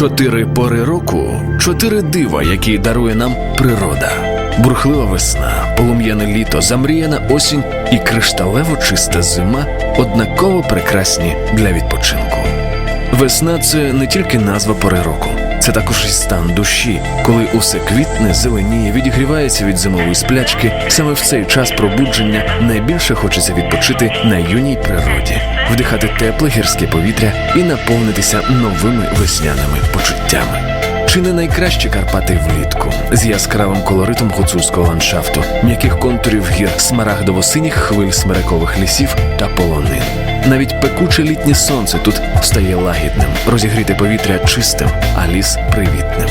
Чотири пори року, чотири дива, які дарує нам природа. Бурхлива весна, полум'яне літо, замріяна осінь і кришталево чиста зима однаково прекрасні для відпочинку. Весна це не тільки назва пори року, це також і стан душі, коли усе квітне, зеленіє, відігрівається від зимової сплячки. Саме в цей час пробудження найбільше хочеться відпочити на юній природі, вдихати тепле гірське повітря і наповнитися новими весняними почуттями. Чи не найкращі Карпати влітку з яскравим колоритом гуцульського ландшафту, м'яких контурів гір, смарагдово-синіх хвиль смерекових лісів та полонин. Навіть пекуче літнє сонце тут стає лагідним, розігріте повітря чистим, а ліс привітним.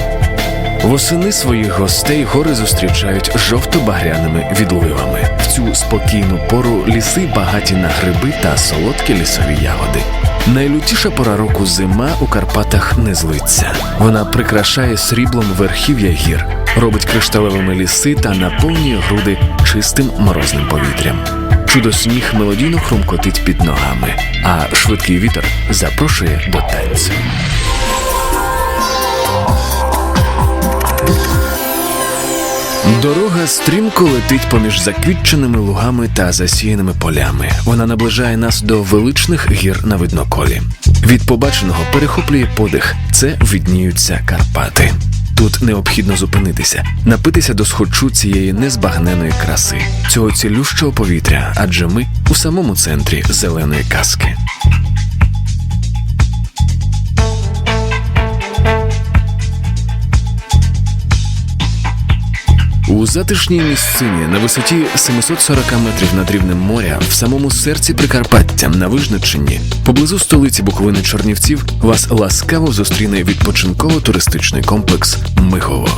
Восени своїх гостей гори зустрічають жовто-багряними відливами. В цю спокійну пору ліси багаті на гриби та солодкі лісові ягоди. Найлютіша пора року зима у Карпатах не злиться. Вона прикрашає сріблом верхів'я гір, робить кришталевими ліси та наповнює груди чистим морозним повітрям. Чудо сніг мелодійно хрумкотить під ногами, а швидкий вітер запрошує до танцю. Дорога стрімко летить поміж заквітченими лугами та засіяними полями. Вона наближає нас до величних гір на видноколі. Від побаченого перехоплює подих. Це видніються Карпати. Тут необхідно зупинитися, напитися до схочу цієї незбагненої краси, цього цілющого повітря, адже ми у самому центрі зеленої казки. У затишній місцині на висоті 740 метрів над рівнем моря, в самому серці Прикарпаття на Вижниччині, поблизу столиці Буковини Чорнівців, вас ласкаво зустріне відпочинково-туристичний комплекс Михово.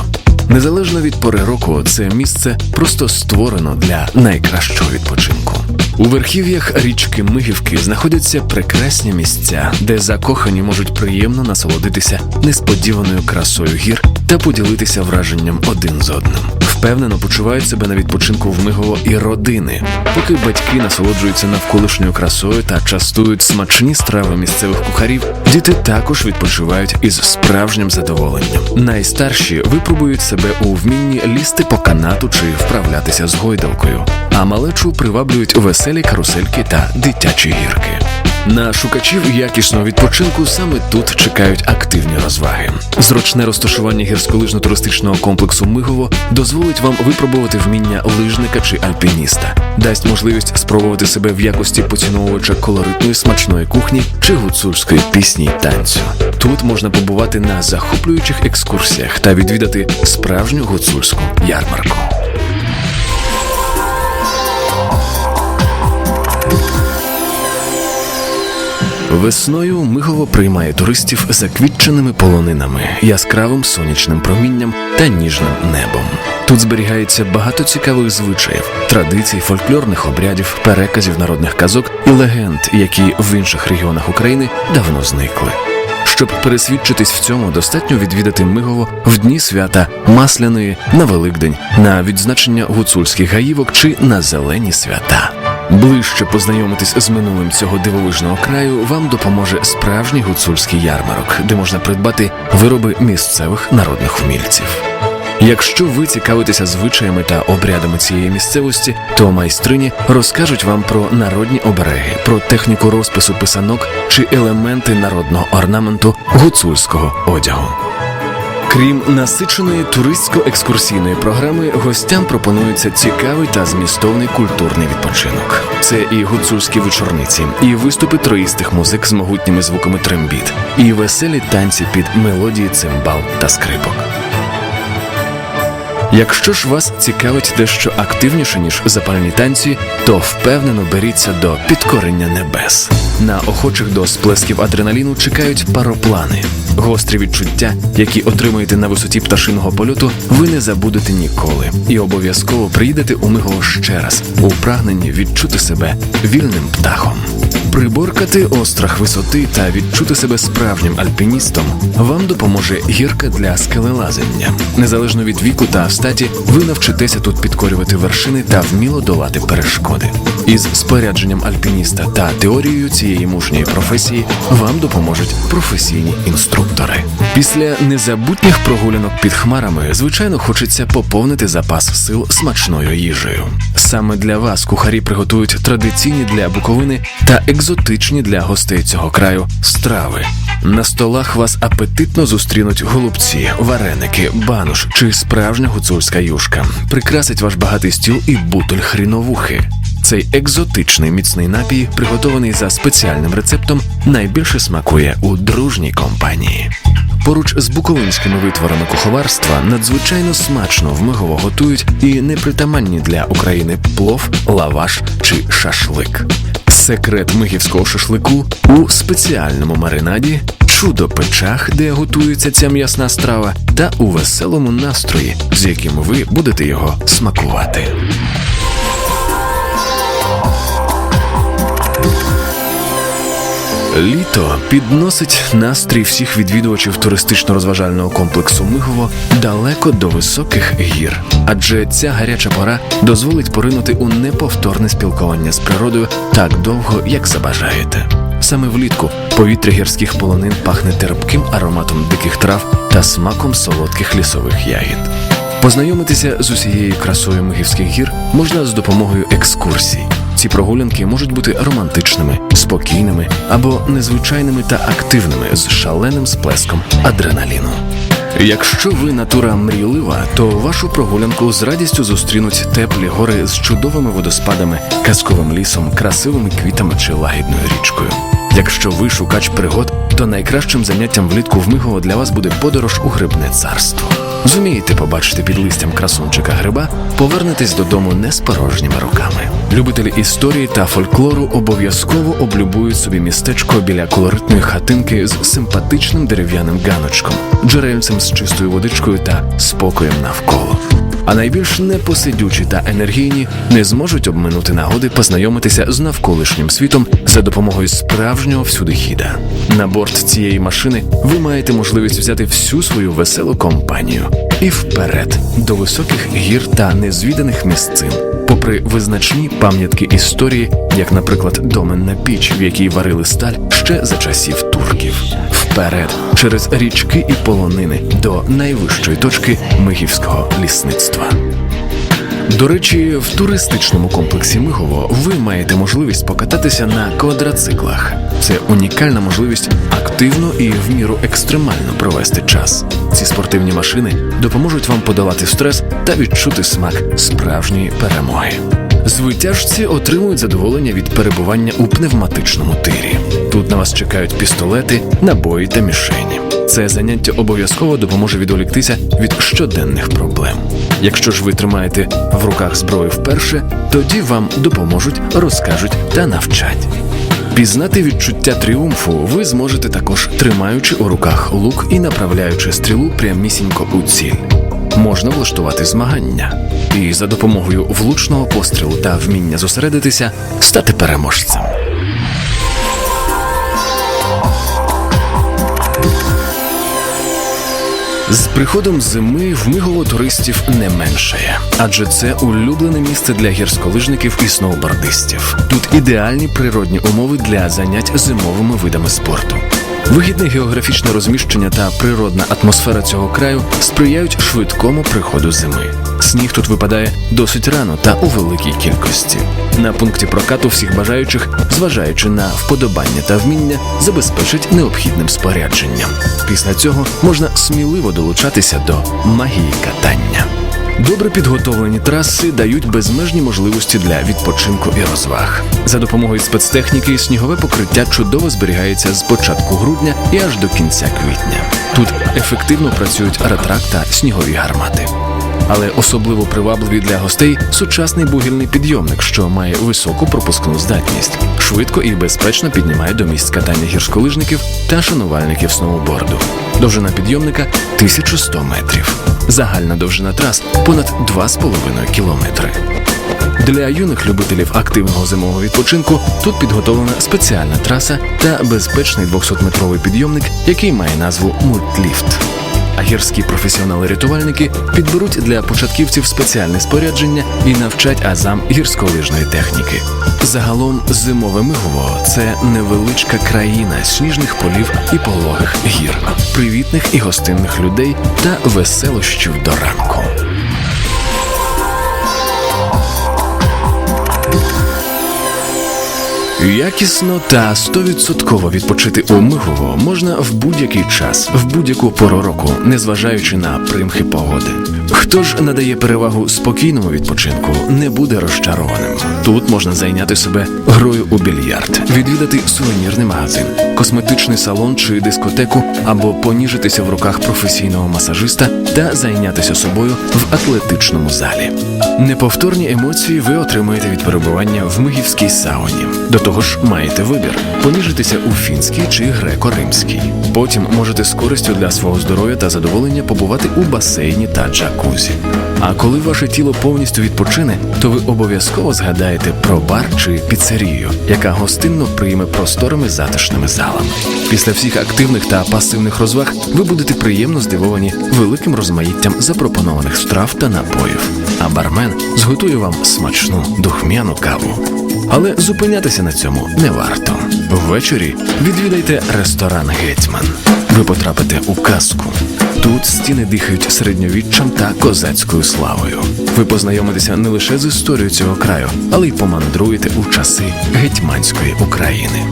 Незалежно від пори року, це місце просто створено для найкращого відпочинку. У верхів'ях річки Мигівки знаходяться прекрасні місця, де закохані можуть приємно насолодитися несподіваною красою гір та поділитися враженням один з одним. Впевнено почувають себе на відпочинку в Мигово і родини, поки батьки насолоджуються навколишньою красою та частують смачні страви місцевих кухарів. Діти також відпочивають із справжнім задоволенням. Найстарші випробують себе у вмінні лізти по канату чи вправлятися з гойдалкою, а малечу приваблюють веселі карусельки та дитячі гірки. На шукачів якісного відпочинку саме тут чекають активні розваги. Зручне розташування гірськолижно-туристичного комплексу Мигово дозволить вам випробувати вміння лижника чи альпініста, дасть можливість спробувати себе в якості поціновувача колоритної смачної кухні чи гуцульської пісні й танцю. Тут можна побувати на захоплюючих екскурсіях та відвідати справжню гуцульську ярмарку. Весною Мигово приймає туристів заквітченими полонинами, яскравим сонячним промінням та ніжним небом. Тут зберігається багато цікавих звичаїв, традицій, фольклорних обрядів, переказів народних казок і легенд, які в інших регіонах України давно зникли. Щоб пересвідчитись в цьому, достатньо відвідати Мигово в дні свята Масляної на Великдень, на відзначення гуцульських гаївок чи на зелені свята. Ближче познайомитись з минулим цього дивовижного краю вам допоможе справжній гуцульський ярмарок, де можна придбати вироби місцевих народних вмільців. Якщо ви цікавитеся звичаями та обрядами цієї місцевості, то майстрині розкажуть вам про народні обереги, про техніку розпису писанок чи елементи народного орнаменту гуцульського одягу. Крім насиченої туристсько-екскурсійної програми, гостям пропонується цікавий та змістовний культурний відпочинок. Це і гуцульські вечорниці, і виступи троїстих музик з могутніми звуками трембіт, і веселі танці під мелодії цимбал та скрипок. Якщо ж вас цікавить дещо активніше, ніж запальні танці, то впевнено беріться до підкорення небес. На охочих до сплесків адреналіну чекають пароплани. Гострі відчуття, які отримуєте на висоті пташиного польоту, ви не забудете ніколи. І обов'язково приїдете у Мигово ще раз у прагненні відчути себе вільним птахом. Приборкати острах висоти та відчути себе справжнім альпіністом вам допоможе гірка для скелелазення. Незалежно від віку та статі, ви навчитеся тут підкорювати вершини та вміло долати перешкоди. Із спорядженням альпініста та теорією цієї мужньої професії вам допоможуть професійні інструктори. Після незабутніх прогулянок під хмарами, звичайно, хочеться поповнити запас сил смачною їжею. Саме для вас кухарі приготують традиційні для Буковини та екзотичні для гостей цього краю страви. На столах вас апетитно зустрінуть голубці, вареники, бануш чи справжня гуцульська юшка. Прикрасить ваш багатий стіл і бутуль хріновухи. Цей екзотичний міцний напій, приготований за спеціальним рецептом, найбільше смакує у дружній компанії. Поруч з буковинськими витворами куховарства надзвичайно смачно вмигово готують і непритаманні для України плов, лаваш чи шашлик. Секрет мигівського шашлику у спеціальному маринаді, чудо-печах, де готується ця м'ясна страва, та у веселому настрої, з яким ви будете його смакувати. Літо підносить настрій всіх відвідувачів туристично-розважального комплексу Мигово далеко до високих гір, адже ця гаряча пора дозволить поринути у неповторне спілкування з природою так довго, як забажаєте. Саме влітку повітря гірських полонин пахне терпким ароматом диких трав та смаком солодких лісових ягід. Познайомитися з усією красою Мигівських гір можна з допомогою екскурсій. Ці прогулянки можуть бути романтичними, спокійними або незвичайними та активними з шаленим сплеском адреналіну. Якщо ви натура мрійлива, то вашу прогулянку з радістю зустрінуть теплі гори з чудовими водоспадами, казковим лісом, красивими квітами чи лагідною річкою. Якщо ви шукач пригод, то найкращим заняттям влітку в Мигово для вас буде подорож у грибне царство. Зумієте побачити під листям красунчика гриба, повернетесь додому не з порожніми руками. Любителі історії та фольклору обов'язково облюбують собі містечко біля колоритної хатинки з симпатичним дерев'яним ганочком, джерельцем з чистою водичкою та спокоєм навколо. А найбільш непосидючі та енергійні не зможуть обминути нагоди познайомитися з навколишнім світом за допомогою справжнього всюдихіда. На борт цієї машини ви маєте можливість взяти всю свою веселу компанію і вперед до високих гір та незвіданих місцин. Попри визначні пам'ятки історії, як, наприклад, доменна піч, в якій варили сталь ще за часів турків, вперед через річки і полонини до найвищої точки Мигівського лісництва. До речі, в туристичному комплексі Мигово ви маєте можливість покататися на квадроциклах. Це унікальна можливість активно і в міру екстремально провести час. Ці спортивні машини допоможуть вам подолати стрес та відчути смак справжньої перемоги. Звитяжці отримують задоволення від перебування у пневматичному тирі. Тут на вас чекають пістолети, набої та мішені. Це заняття обов'язково допоможе відволіктися від щоденних проблем. Якщо ж ви тримаєте в руках зброю вперше, тоді вам допоможуть, розкажуть та навчать. Пізнати відчуття тріумфу ви зможете також тримаючи у руках лук і направляючи стрілу прямісінько у ціль. Можна влаштувати змагання і за допомогою влучного пострілу та вміння зосередитися стати переможцем. З приходом зими в Мигово туристів не меншає, адже це улюблене місце для гірськолижників і сноубордистів. Тут ідеальні природні умови для занять зимовими видами спорту. Вигідне географічне розміщення та природна атмосфера цього краю сприяють швидкому приходу зими. Сніг тут випадає досить рано та у великій кількості. На пункті прокату всіх бажаючих, зважаючи на вподобання та вміння, забезпечить необхідним спорядженням. Після цього можна сміливо долучатися до магії катання. Добре підготовлені траси дають безмежні можливості для відпочинку і розваг. За допомогою спецтехніки снігове покриття чудово зберігається з початку грудня і аж до кінця квітня. Тут ефективно працюють ретрак та снігові гармати. Але особливо привабливий для гостей сучасний бугільний підйомник, що має високу пропускну здатність, швидко і безпечно піднімає до місць катання гірськолижників та шанувальників сноуборду. Довжина підйомника 1100 метрів. Загальна довжина трас понад 2,5 кілометри. Для юних любителів активного зимового відпочинку тут підготовлена спеціальна траса та безпечний 200-метровий підйомник, який має назву Мультліфт. Гірські професіонали-рятувальники підберуть для початківців спеціальне спорядження і навчать азам гірськолижної техніки. Загалом зимове Мигово це невеличка країна сніжних полів і пологих гір, привітних і гостинних людей та веселощів до ранку. Якісно та стовідсотково відпочити у Мигово можна в будь-який час, в будь-яку пору року, незважаючи на примхи погоди. Хто ж надає перевагу спокійному відпочинку, не буде розчарованим. Тут можна зайняти себе грою у більярд, відвідати сувенірний магазин, косметичний салон чи дискотеку, або поніжитися в руках професійного масажиста та зайнятися собою в атлетичному залі. Неповторні емоції ви отримаєте від перебування в мигівській сауні. До того ж, маєте вибір поніжитися у фінській чи греко-римській. Потім можете з користю для свого здоров'я та задоволення побувати у басейні та джакузі. А коли ваше тіло повністю відпочине, то ви обов'язково згадаєте про бар чи піцерію, яка гостинно прийме просторими затишними залами. Після всіх активних та пасивних розваг ви будете приємно здивовані великим розмаїттям запропонованих страв та напоїв. А бармен зготує вам смачну духмяну каву. Але зупинятися на цьому не варто. Ввечері відвідайте ресторан Гетьман. Ви потрапите у казку. Тут стіни дихають середньовіччям та козацькою славою. Ви познайомитеся не лише з історією цього краю, але й помандруєте у часи гетьманської України.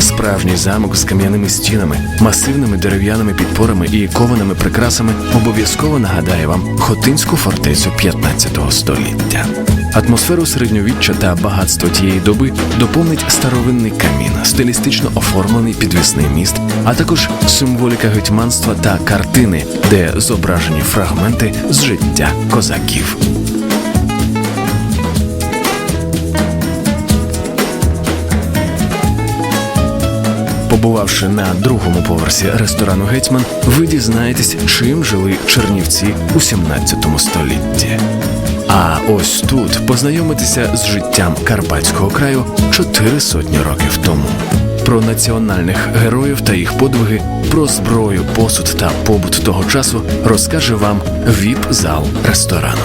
Справжній замок з кам'яними стінами, масивними дерев'яними підпорами і кованими прикрасами обов'язково нагадає вам Хотинську фортецю 15 століття. Атмосферу середньовіччя та багатство тієї доби доповнить старовинний камін, стилістично оформлений підвісний міст, а також символіка гетьманства та картини, де зображені фрагменти з життя козаків. Побувавши на другому поверсі ресторану Гетьман, ви дізнаєтесь, чим жили чернівці у 17 столітті. А ось тут познайомитися з життям Карпатського краю чотири сотні років тому. Про національних героїв та їх подвиги, про зброю, посуд та побут того часу розкаже вам віп-зал ресторану.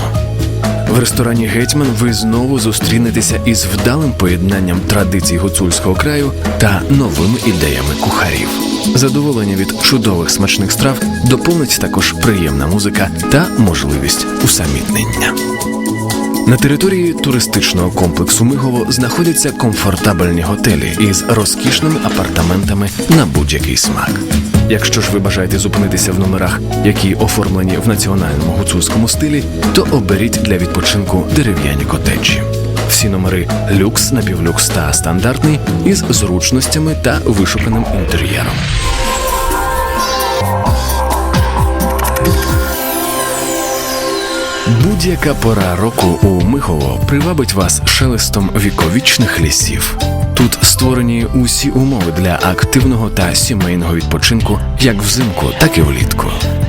В ресторані Гетьман ви знову зустрінетеся із вдалим поєднанням традицій гуцульського краю та новими ідеями кухарів. Задоволення від чудових смачних страв доповнить також приємна музика та можливість усамітнення. На території туристичного комплексу Мигово знаходяться комфортабельні готелі із розкішними апартаментами на будь-який смак. Якщо ж ви бажаєте зупинитися в номерах, які оформлені в національному гуцульському стилі, то оберіть для відпочинку дерев'яні котеджі. Всі номери люкс, напівлюкс та стандартний із зручностями та вишуканим інтер'єром. Будь-яка пора року у Михово привабить вас шелестом віковічних лісів. Тут створені усі умови для активного та сімейного відпочинку як взимку, так і влітку.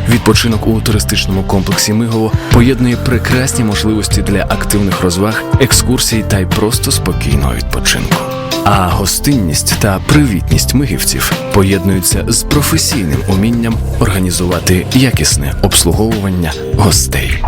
Відпочинок у туристичному комплексі Мигово поєднує прекрасні можливості для активних розваг, екскурсій та й просто спокійного відпочинку. А гостинність та привітність мигівців поєднуються з професійним умінням організувати якісне обслуговування гостей.